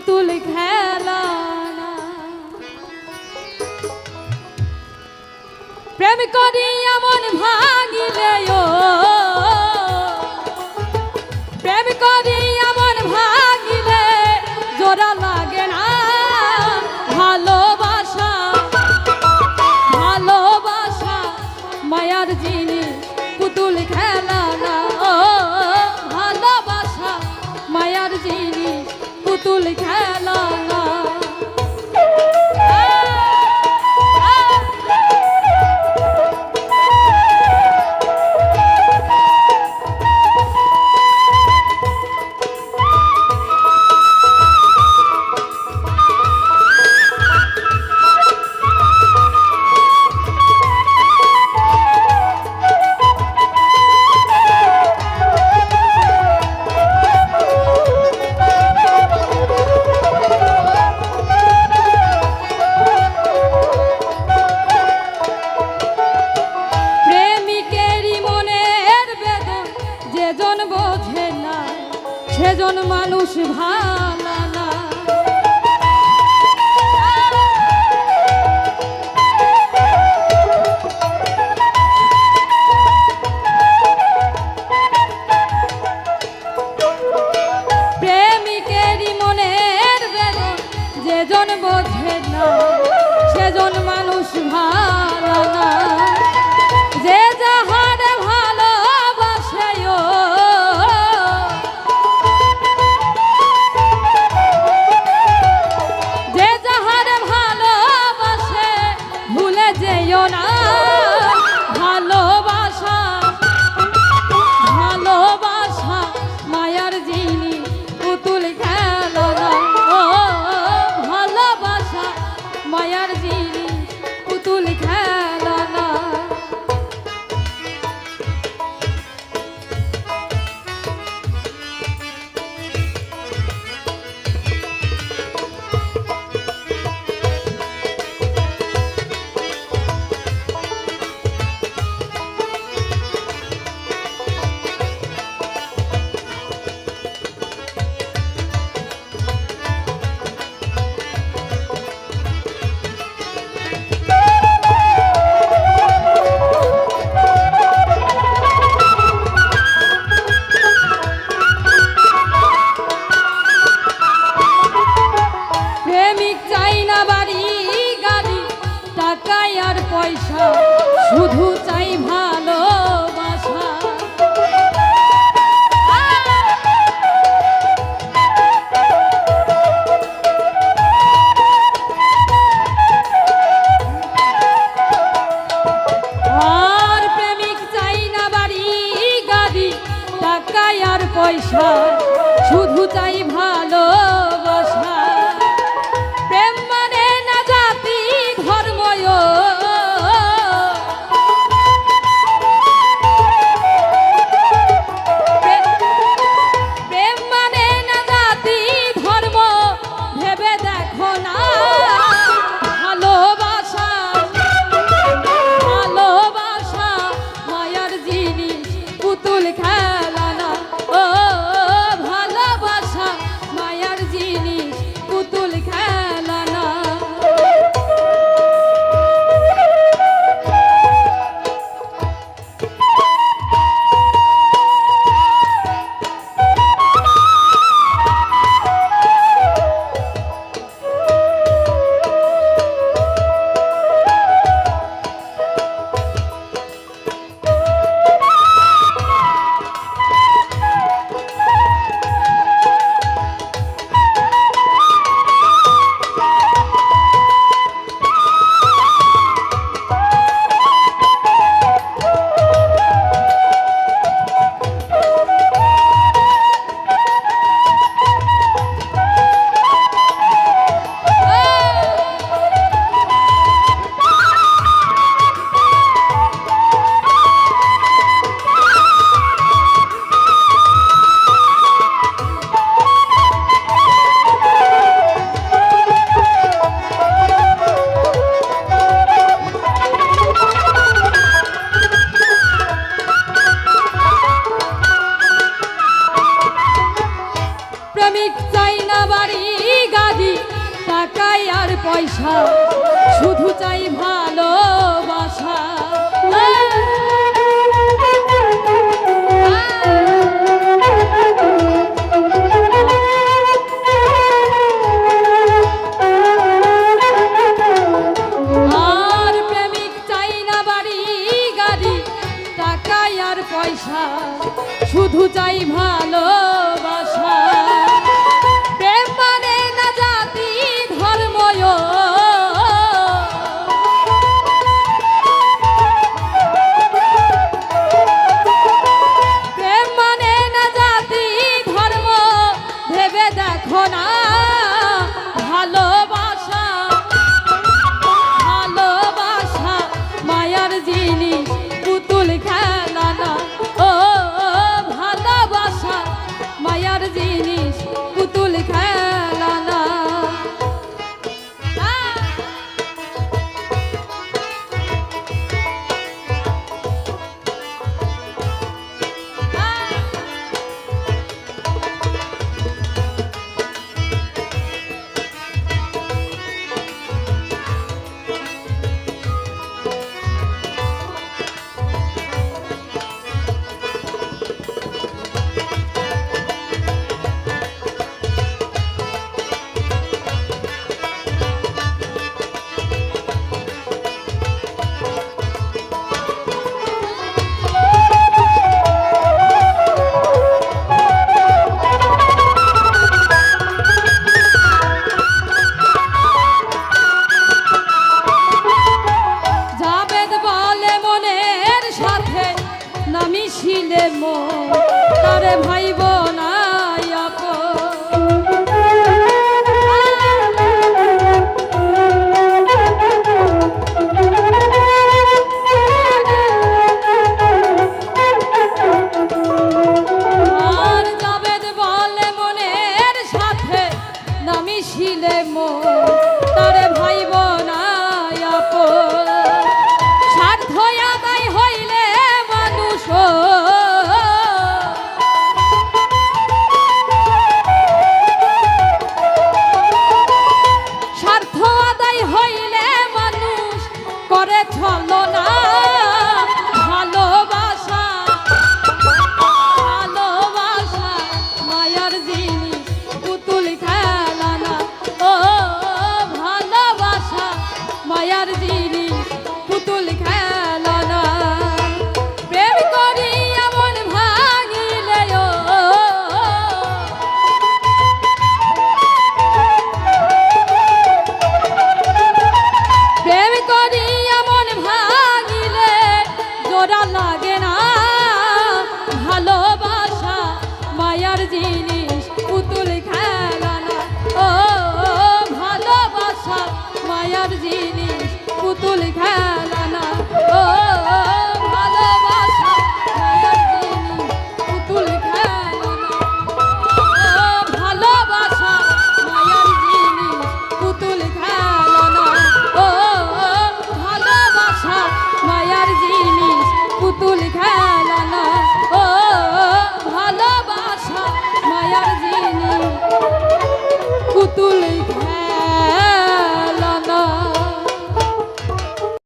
পুতুল খেলা প্রেম করি এমন ভাঙিলে প্রেম করি এমন ভাঙিলে জোরা লাগে না। ভালোবাসা ভালোবাসা, মায়ার জিনিস পুতুল খেলা না। ভালোবাসা, মায়ার জিনিস তুল খেলা পয়সা শুধু চাই ভালো। না মিশিলে মো তারে ভাই বোনা